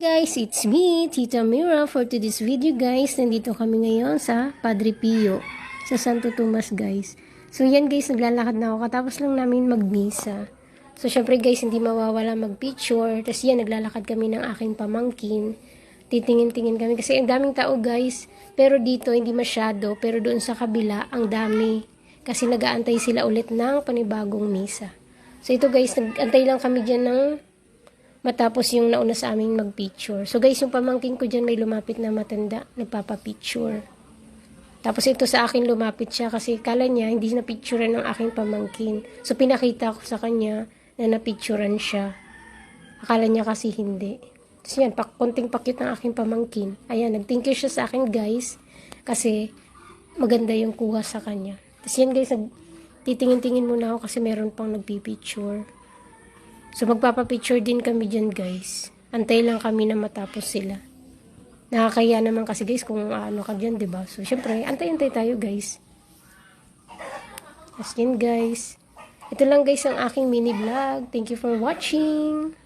Guys, it's me, Tita Mira. For today's video guys, nandito kami ngayon sa Padre Pio, sa Santo Tomas guys. So yan guys, naglalakad na ako. Katapos lang namin magmisa. So syempre guys, hindi mawawala mag-picture. Tapos yan, naglalakad kami ng aking pamangkin. Titingin-tingin kami kasi ang daming tao guys. Pero dito, hindi masyado. Pero doon sa kabila, ang dami. Kasi nagaantay sila ulit ng panibagong misa. So ito guys, nagantay lang kami dyan ng matapos yung nauna sa aming mag-picture. So guys, yung pamangking ko dyan may lumapit na matanda, nagpapa-picture. Tapos ito sa akin lumapit siya kasi kala niya hindi na picturean ng aking pamangkin. So pinakita ko sa kanya na napicturean siya. Akala niya kasi hindi. Tapos yan, pak konting pakit ng aking pamangkin. Ayan, nag-thank you siya sa akin guys kasi maganda yung kuha sa kanya. Tapos yan guys, titingin-tingin muna ako kasi meron pang nagpipicture. So magpapapicture din kami dyan guys. Antay lang kami na matapos sila. Nakakaya naman kasi guys kung ano ka dyan, ba? So syempre, antay-antay tayo guys. As yun guys. Ito lang guys ang aking mini vlog. Thank you for watching.